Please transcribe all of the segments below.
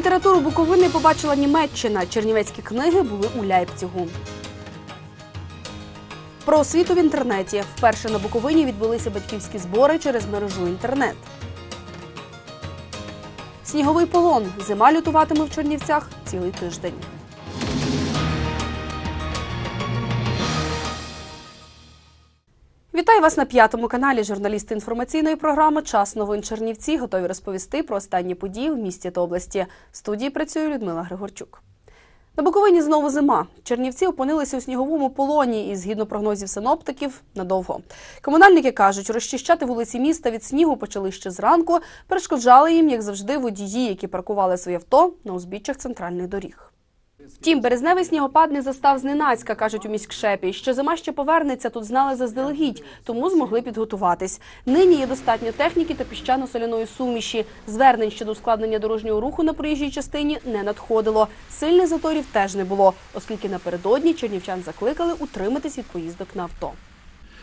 Літературу Буковини побачила Німеччина. Чернівецькі книги були у Ляйпцігу. Про освіту в інтернеті. Вперше на Буковині відбулися батьківські збори через мережу інтернет. Сніговий полон. Зима лютуватиме в Чернівцях цілий тиждень. Вітаю вас на п'ятому каналі. Журналісти інформаційної програми Час новин Чернівці готові розповісти про останні події в місті та області. В студії працює Людмила Григорчук. На Буковині знову зима. Чернівці опинилися у сніговому полоні і, згідно прогнозів синоптиків, надовго. Комунальники кажуть, розчищати вулиці міста від снігу почали ще зранку. Перешкоджали їм, як завжди, водії, які паркували свої авто на узбіччях центральних доріг. Втім, березневий снігопад не застав зненацька, кажуть у міськшепі. Що зима ще повернеться, тут знали заздалегідь, тому змогли підготуватись. Нині є достатньо техніки та піщано-соляної суміші. Звернень щодо ускладнення дорожнього руху на проїжджій частині не надходило. Сильних заторів теж не було, оскільки напередодні чернівчан закликали утриматись від поїздок на авто.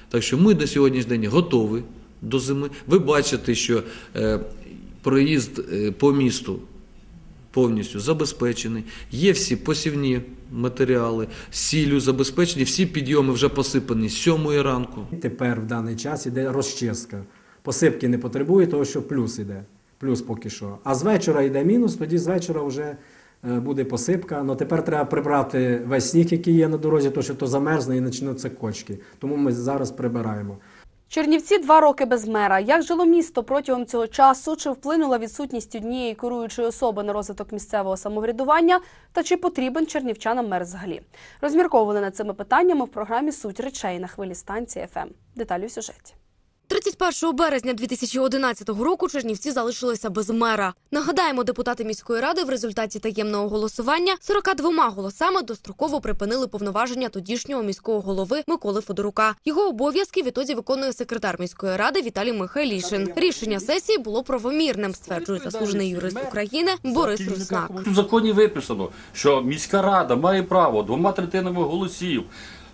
Так що ми на сьогоднішній день готові до зими. Ви бачите, що е, проїзд е, по місту повністю забезпечений. Є всі посівні матеріали, сіллю забезпечені, всі підйоми вже посипані з 7 ранку. Тепер в даний час іде розчистка. Посипки не потребує, того що плюс іде. Плюс поки що. А з вечора йде мінус, тоді з вечора вже е, буде посипка. Ну тепер треба прибрати весь сніг, який є на дорозі, то що то замерзне і почнуться кочки. Тому ми зараз прибираємо. Чернівці два роки без мера. Як жило місто протягом цього часу? Чи вплинула відсутність однієї керуючої особи на розвиток місцевого самоврядування? Та чи потрібен чернівчанам мер взагалі? Розмірковували над цими питаннями в програмі Суть речей на хвилі станції ФМ. Деталі в сюжеті. 31 березня 2011 року Чернівці залишилися без мера. Нагадаємо, депутати міської ради в результаті таємного голосування 42 голосами достроково припинили повноваження тодішнього міського голови Миколи Федорука. Його обов'язки відтоді виконує секретар міської ради Віталій Михайлішин. Рішення сесії було правомірним, стверджує заслужений юрист України Борис Руснак. У законі виписано, що міська рада має право двома третинами голосів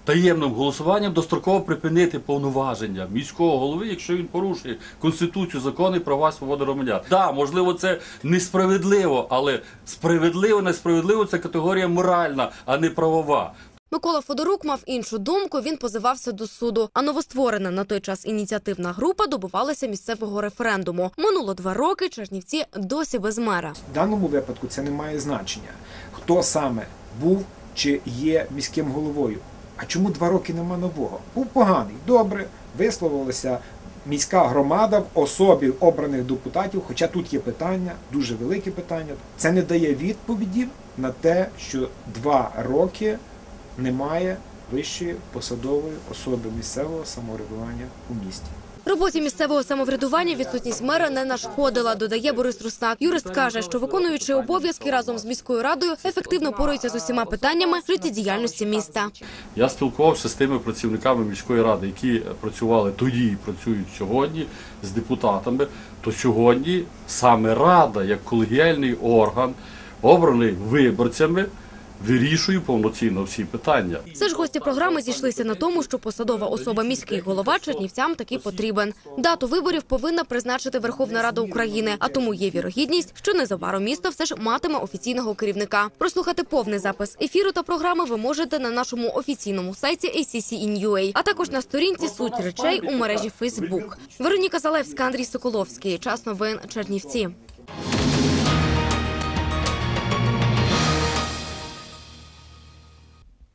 таємним голосуванням достроково припинити повноваження міського голови, якщо він порушує конституцію, закони, права, свободи громадян. Так, да, можливо, це несправедливо, але справедливо, несправедливо це категорія моральна, а не правова. Микола Федорук мав іншу думку. Він позивався до суду. А новостворена на той час ініціативна група добивалася місцевого референдуму. Минуло два роки. Чернівці досі без мера. В даному випадку це не має значення, хто саме був чи є міським головою. А чому два роки нема нового? Був поганий, добре, висловилася міська громада в особі обраних депутатів, хоча тут є питання, дуже велике питання. Це не дає відповіді на те, що два роки немає вищої посадової особи місцевого самоврядування у місті. Роботі місцевого самоврядування відсутність мера не нашкодила, додає Борис Руснак. Юрист каже, що виконуючи обов'язки разом з міською радою ефективно порується з усіма питаннями життєдіяльності міста. Я спілкувався з тими працівниками міської ради, які працювали тоді і працюють сьогодні з депутатами. То сьогодні саме рада, як колегіальний орган, обраний виборцями, вирішує повноцінно всі питання. Все ж гості програми зійшлися на тому, що посадова особа міський голова Чернівцям таки потрібен. Дату виборів повинна призначити Верховна Рада України, а тому є вірогідність, що незабаром місто все ж матиме офіційного керівника. Прослухати повний запис ефіру та програми ви можете на нашому офіційному сайті ACC.in.ua, а також на сторінці суть речей у мережі Facebook. Вероніка Залевська, Андрій Соколовський. Час новин Чернівці.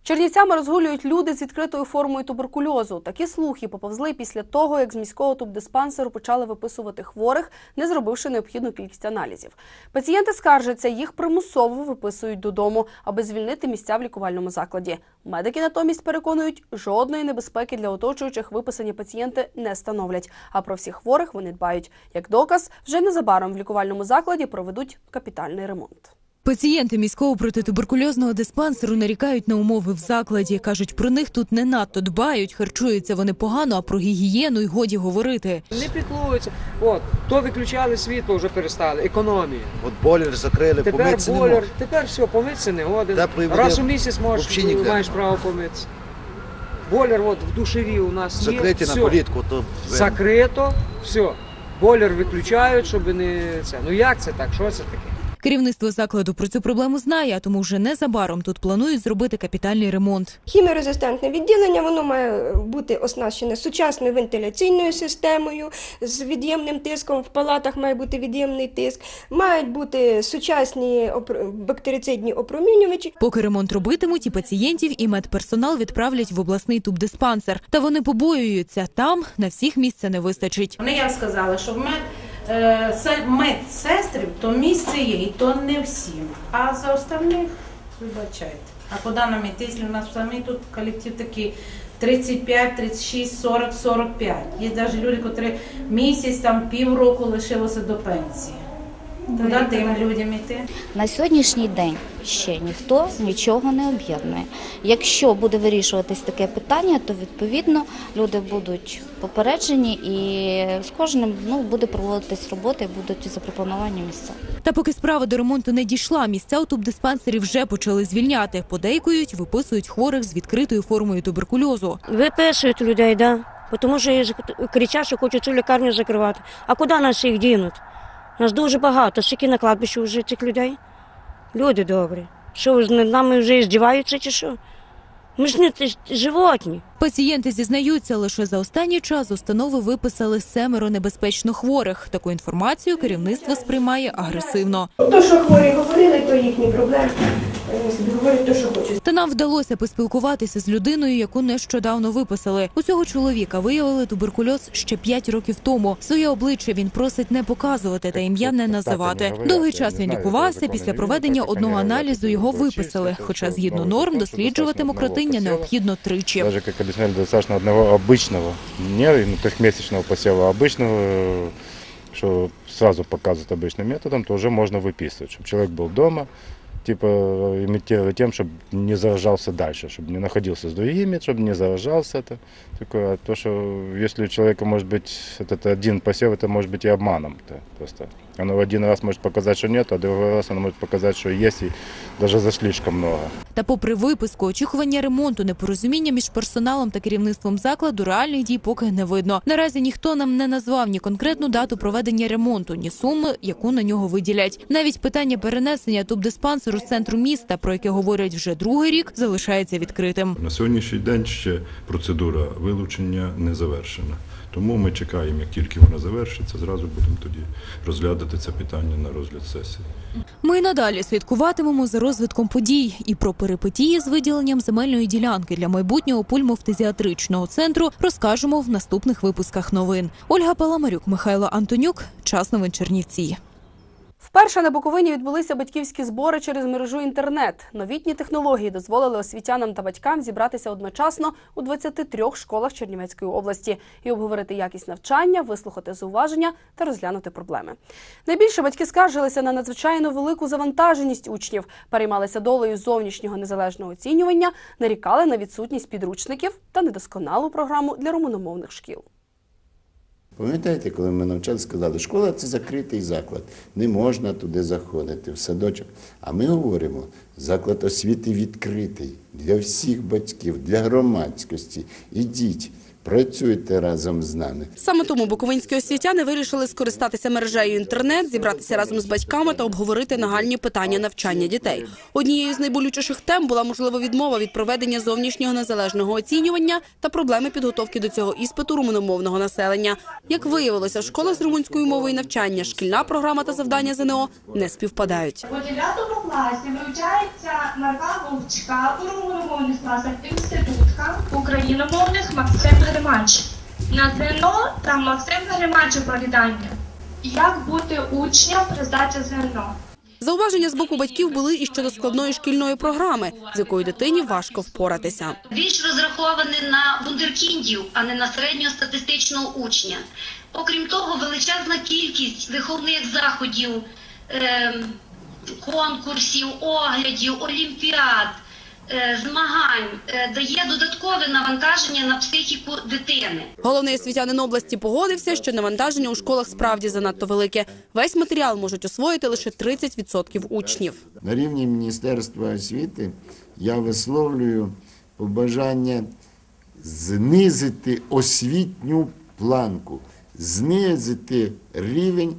Чернівцями розгулюють люди з відкритою формою туберкульозу. Такі слухи поповзли після того, як з міського тубдиспансеру почали виписувати хворих, не зробивши необхідну кількість аналізів. Пацієнти скаржаться, їх примусово виписують додому, аби звільнити місця в лікувальному закладі. Медики натомість переконують, жодної небезпеки для оточуючих виписані пацієнти не становлять. А про всіх хворих вони дбають. Як доказ, вже незабаром в лікувальному закладі проведуть капітальний ремонт. Пацієнти міського протитуберкульозного диспансеру нарікають на умови в закладі. кажуть, про них тут не надто дбають, харчуються вони погано, а про гігієну й годі говорити. Не піклуються. От, то виключали світло, вже перестали. Економія. От бойлер закрили, Тепер помитися не бойлер, можна. тепер все, помитися не. Теплої Раз у місяць можеш, маєш право помитися. Бойлер от, в душеві у нас є. Закриті все. на політку, то Закрито, все. Бойлер виключають, щоб не це. Ну як це так? Що це таке? Керівництво закладу про цю проблему знає, а тому вже незабаром тут планують зробити капітальний ремонт. Хіміорезистентне відділення воно має бути оснащене сучасною вентиляційною системою з від'ємним тиском. В палатах має бути від'ємний тиск, мають бути сучасні бактерицидні опромінювачі. Поки ремонт робитимуть, і пацієнтів, і медперсонал відправлять в обласний тубдиспансер. Та вони побоюються, там на всіх місця не вистачить. Вони як сказали, що в мед, медсестрів то місце є, і то не всім. А за остальних, вибачайте. А по даному іти, у нас самі тут колектив такий 35, 36, 40, 45. Є навіть люди, які місяць, там півроку лишилося до пенсії. Куди тим людям йти? На сьогоднішній день ще ніхто нічого не об'єднує. Якщо буде вирішуватись таке питання, то відповідно люди будуть попереджені і з кожним ну, буде проводитись робота і будуть запропоновані місця. Та поки справа до ремонту не дійшла, місця у тубдиспансері вже почали звільняти. Подейкують, виписують хворих з відкритою формою туберкульозу. Виписують людей, да. Тому що кричать, що хочуть цю лікарню закривати. А куди нас їх дінуть? Нас дуже багато. Скільки на кладбищі вже цих людей? Люди добрі. Що над нами вже здіваються чи що? Ми ж не животні. Пацієнти зізнаються, лише за останній час установи виписали семеро небезпечно хворих. Таку інформацію керівництво сприймає агресивно. То, що хворі говорили, то їхні проблеми. Говорять що хочуть. Та нам вдалося поспілкуватися з людиною, яку нещодавно виписали. У цього чоловіка виявили туберкульоз ще 5 років тому. Своє обличчя він просить не показувати та ім'я не називати. Довгий час він лікувався. Після проведення одного аналізу його виписали. Хоча згідно норм досліджувати мокротиння необхідно тричі Даже, как объясняли, достаточно одного обычного, не ну, трехмесячного посева, а обычного, э, что сразу показывают обычным методом, то уже можно выписывать, чтобы человек был дома, типа имитируя тем, чтобы не заражался дальше, чтобы не находился с другими, чтобы не заражался. Это такое, а то, что если у человека может быть этот один посев, это может быть и обманом. Это просто. Оно в один раз может показать, что нет, а другой раз оно может показать, что есть, и даже за слишком много. Та попри виписку, очікування ремонту, непорозуміння між персоналом та керівництвом закладу реальних дій поки не видно. Наразі ніхто нам не назвав ні конкретну дату проведення ремонту, ні суми, яку на нього виділять. Навіть питання перенесення тубдиспансеру з центру міста, про яке говорять вже другий рік, залишається відкритим. На сьогоднішній день ще процедура вилучення не завершена. Тому ми чекаємо, як тільки вона завершиться, зразу будемо тоді розглядати це питання на розгляд сесії. Ми й надалі слідкуватимемо за розвитком подій і про перипетії з виділенням земельної ділянки для майбутнього пульмофтизіатричного центру розкажемо в наступних випусках новин. Ольга Паламарюк, Михайло Антонюк. Час новин Чернівці. Вперше на Буковині відбулися батьківські збори через мережу інтернет. Новітні технології дозволили освітянам та батькам зібратися одночасно у 23 школах Чернівецької області і обговорити якість навчання, вислухати зауваження та розглянути проблеми. Найбільше батьки скаржилися на надзвичайно велику завантаженість учнів, переймалися долею зовнішнього незалежного оцінювання, нарікали на відсутність підручників та недосконалу програму для румуномовних шкіл. Пам'ятаєте, коли ми навчали, сказали, школа це закритий заклад, не можна туди заходити, в садочок. А ми говоримо, заклад освіти відкритий для всіх батьків, для громадськості. Ідіть, працюйте разом з нами. Саме тому буковинські освітяни вирішили скористатися мережею інтернет, зібратися разом з батьками та обговорити нагальні питання навчання дітей. Однією з найболючіших тем була можлива відмова від проведення зовнішнього незалежного оцінювання та проблеми підготовки до цього іспиту румуномовного населення. Як виявилося, школа з румунською мовою навчання, шкільна програма та завдання ЗНО не співпадають. У 9 класі вивчається Марка Вовчка, у румуномовних класах інститутка, україномовних Максим Гримач. На ЗНО там Максим Гримач оповідання. Як бути учнем при здачі ЗНО? Зауваження з боку батьків були і щодо складної шкільної програми, з якою дитині важко впоратися. більш розрахований на вундеркіндів, а не на середньостатистичного учня. Окрім того, величезна кількість виховних заходів, ем, конкурсів, оглядів, олімпіад, змагань е, дає додаткове навантаження на психіку дитини. Головний освітянин області погодився, що навантаження у школах справді занадто велике. Весь матеріал можуть освоїти лише 30% учнів. На рівні Міністерства освіти я висловлюю побажання знизити освітню планку, знизити рівень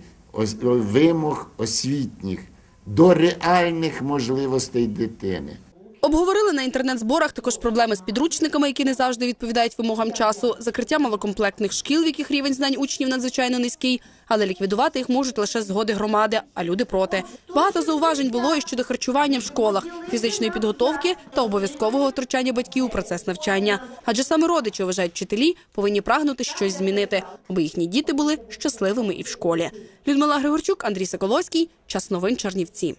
вимог освітніх до реальних можливостей дитини. Обговорили на інтернет-зборах також проблеми з підручниками, які не завжди відповідають вимогам часу, закриття малокомплектних шкіл, в яких рівень знань учнів надзвичайно низький, але ліквідувати їх можуть лише згоди громади, а люди проти. Багато зауважень було і щодо харчування в школах, фізичної підготовки та обов'язкового втручання батьків у процес навчання. Адже саме родичі вважають вчителі повинні прагнути щось змінити, аби їхні діти були щасливими і в школі. Людмила Григорчук, Андрій Соколовський. Час новин Чернівці.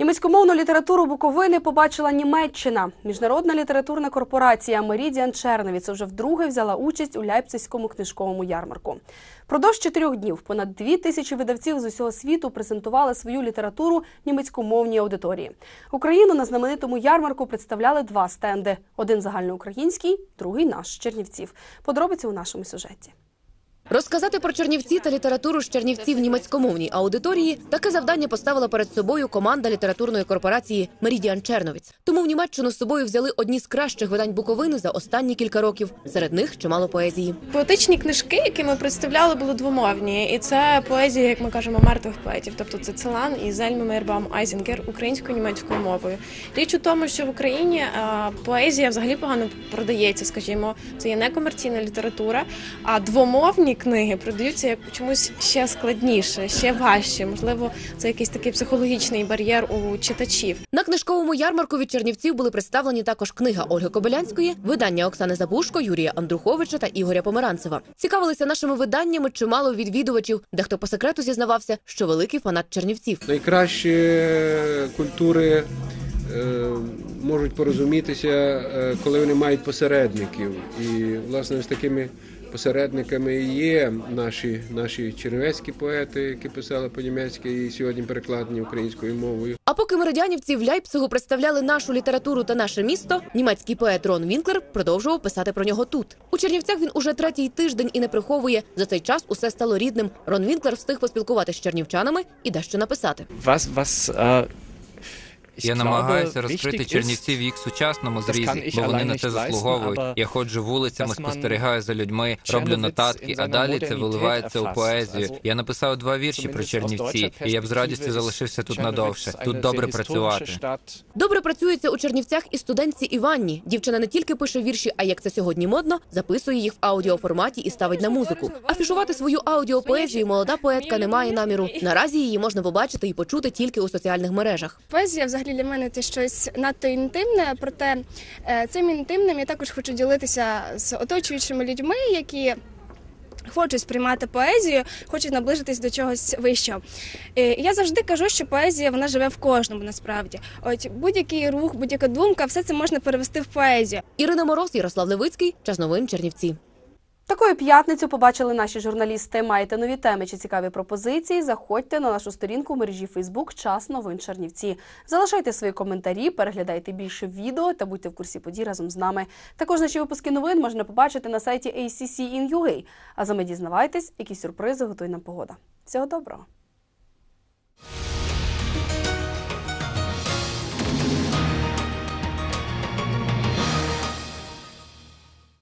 Німецькомовну літературу Буковини побачила Німеччина. Міжнародна літературна корпорація Мерідіан Черновіц вже вдруге взяла участь у Ляйпцизькому книжковому ярмарку. Продовж чотирьох днів понад дві тисячі видавців з усього світу презентували свою літературу німецькомовній аудиторії. Україну на знаменитому ярмарку представляли два стенди: один загальноукраїнський, другий наш Чернівців. Подробиці у нашому сюжеті. Розказати про Чернівці та літературу з Чернівців німецькомовній аудиторії таке завдання поставила перед собою команда літературної корпорації Мерідіан Черновіць. Тому в Німеччину з собою взяли одні з кращих видань Буковини за останні кілька років. Серед них чимало поезії. Поетичні книжки, які ми представляли, були двомовні, і це поезія, як ми кажемо, мертвих поетів. Тобто це Целан і Зельма Мейрбам Айзінгер українською німецькою мовою. Річ у тому, що в Україні е, поезія взагалі погано продається, скажімо, це є некомерційна література, а двомовні книги продаються як чомусь ще складніше, ще важче. Можливо, це якийсь такий психологічний бар'єр у читачів. На книжковому ярмарку від Чернівців були представлені також книга Ольги Кобилянської, видання Оксани Забушко, Юрія Андруховича та Ігоря Померанцева. Цікавилися нашими виданнями чимало відвідувачів. Дехто по секрету зізнавався, що великий фанат Чернівців. Найкращі культури е, можуть порозумітися, е, коли вони мають посередників. І, власне, з такими посередниками і є наші, наші чернівецькі поети, які писали по-німецьки і сьогодні перекладені українською мовою. А поки меридіанівці в Ляйпцигу представляли нашу літературу та наше місто, німецький поет Рон Вінклер продовжував писати про нього тут. У Чернівцях він уже третій тиждень і не приховує. За цей час усе стало рідним. Рон Вінклер встиг поспілкуватися з чернівчанами і дещо написати. Was, äh, ich Я намагаюся розкрити Чернівці в їх сучасному зрізі, бо вони на це заслуговують. Я ходжу вулицями, спостерігаю за людьми, роблю нотатки, а далі це виливається у поезію. Я написав два вірші про Чернівці, і я б з радістю залишився тут надовше. Тут добре працювати. Добре працюється у Чернівцях і студентці Іванні. Дівчина не тільки пише вірші, а як це сьогодні модно, записує їх в аудіоформаті і ставить на музику. Афішувати свою аудіопоезію молода поетка не має наміру. Наразі її можна побачити і почути тільки у соціальних мережах. Поезія взагалі для мене це щось надто інтимне, проте е, цим інтимним я також хочу ділитися з оточуючими людьми, які. Хочуть сприймати поезію, хочуть наближитись до чогось вищого. Е, Я завжди кажу, що поезія вона живе в кожному насправді. От будь-який рух, будь-яка думка, все це можна перевести в поезію. Ірина Мороз, Ярослав Левицький, час новин Чернівці. Такою п'ятницю побачили наші журналісти. Маєте нові теми чи цікаві пропозиції? Заходьте на нашу сторінку в мережі Фейсбук Час новин Чернівці. Залишайте свої коментарі, переглядайте більше відео та будьте в курсі подій разом з нами. Також наші випуски новин можна побачити на сайті ACC in UA. А за ми дізнавайтесь, які сюрпризи готує нам погода. Всього доброго!